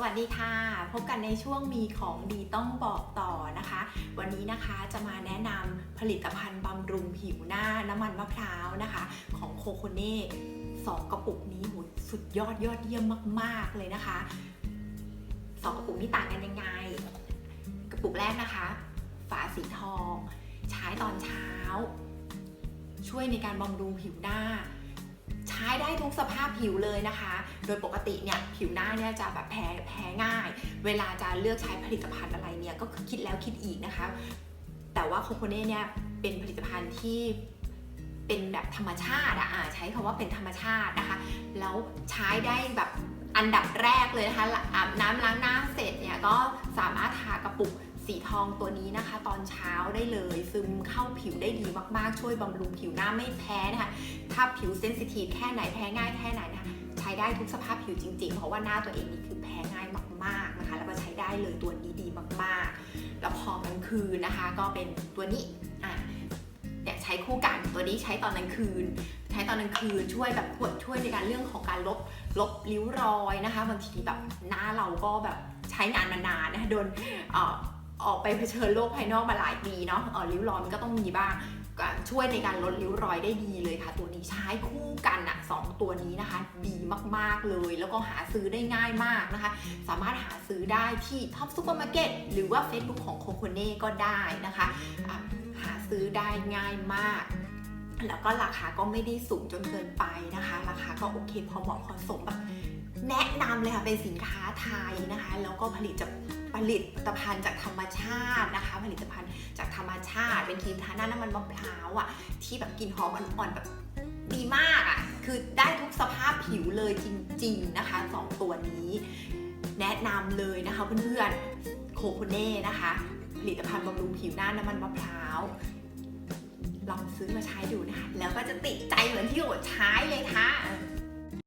สวัสดีค่ะ พบกันในช่วงมีของดีต้องบอกต่อนะคะ วันนี้นะคะจะมาแนะนำผลิตภัณฑ์บำรุงผิวหน้าน้ำมันมะพร้าวนะคะ ของโคโคเน่สองกระปุกนี้หสุดยอดยอดเยี่ยมมาก ๆ เลยนะคะสองกระปุกนี้ต่างกันยังไง กระปุกแรกนะคะ ฝาสีทอง ใช้ตอนเช้า ช่วยในการบำรุงผิวหน้า ช้ได้ทุกสภาพผิวเลยนะคะ โดยปกติเนี่ยผิวหน้าเนี่ยจะแบบแพ้แพ้ง่าย เวลาจะเลือกใช้ผลิตภัณฑ์อะไรเนี่ยก็คิดแล้วคิดอีกนะคะ แต่ว่าโคโคเน่เนี่ยเป็นผลิตภัณฑ์ที่เป็นแบบธรรมชาติอะอะใช้คำว่าเป็นธรรมชาตินะคะ แล้วใช้ได้แบบอันดับแรกเลยนะคะอาบน้ำล้างหน้าเสร็จเนี่ยก็สามารถทากระปุก สีทองตัวนี้นะคะ ตอนเช้าได้เลย ซึมเข้าผิวได้ดีมากๆ ช่วยบำรุงผิวหน้าไม่แพ้นะคะถ้าผิวเซนซิทีฟแค่ไหนแพ้ง่ายแค่ไหนนะคะใช้ได้ทุกสภาพผิวจริงๆ เพราะว่าหน้าตัวเองนี่คือแพ้ง่ายมากๆนะคะ แล้วก็ใช้ได้เลยตัวนี้ดีมากๆ แล้วพอกลางคืนนะคะ ก็เป็นตัวนี้อะเนี่ยใช้คู่กันตัวนี้ใช้ตอนกลางคืนใช้ตอนกลางคืนช่วยแบบช่วยในการเรื่องของการลบลบริ้วรอยนะคะบางทีแบบหน้าเราก็แบบใช้งานมานานนะคะโดนเออกไปเผชิญโลกภายนอกมาหลายปีเนาะเออริ้วรอยมันก็ต้องมีบ้างช่วยในการลดริ้วรอยได้ดีเลยค่ะ ตัวนี้ใช้คู่กันอะสองตัวนี้นะคะ ดีมากๆเลย แล้วก็หาซื้อได้ง่ายมากนะคะ สามารถหาซื้อได้ที่ท็อปซูเปอร์มาร์เก็ตหรือว่า Facebook ของโคโคเน่ก็ได้นะคะะหาซื้อได้ง่ายมากแล้วก็ราคาก็ไม่ได้สูงจนเกินไปนะคะ ราคาก็โอเคพอเหมาะพอสมแบบแนะนำเลยค่ะเป็นสินค้าไทยนะคะ แล้วก็ผลิตจาก ลิตภัณฑ์จากธรรมชาตินะคะ ผลิตภัณฑ์จากธรรมชาติ เป็นครีมทาหน้าน้ำมันมะพร้าวอะที่แบบกลิ่นหอมอ่อนๆแบบดีมากอะคือได้ทุกสภาพผิวเลยจริง ๆนะคะสองตัวนี้ แนะนำเลยนะคะเพื่อนๆโคโคเน่นะคะ ผลิตภัณฑ์บำรุงผิวหน้าน้ำมันมะพร้าวลองซื้อมาใช้ดูนะคะ แล้วก็จะติดใจเหมือนที่โอดใช้เลยค่ะ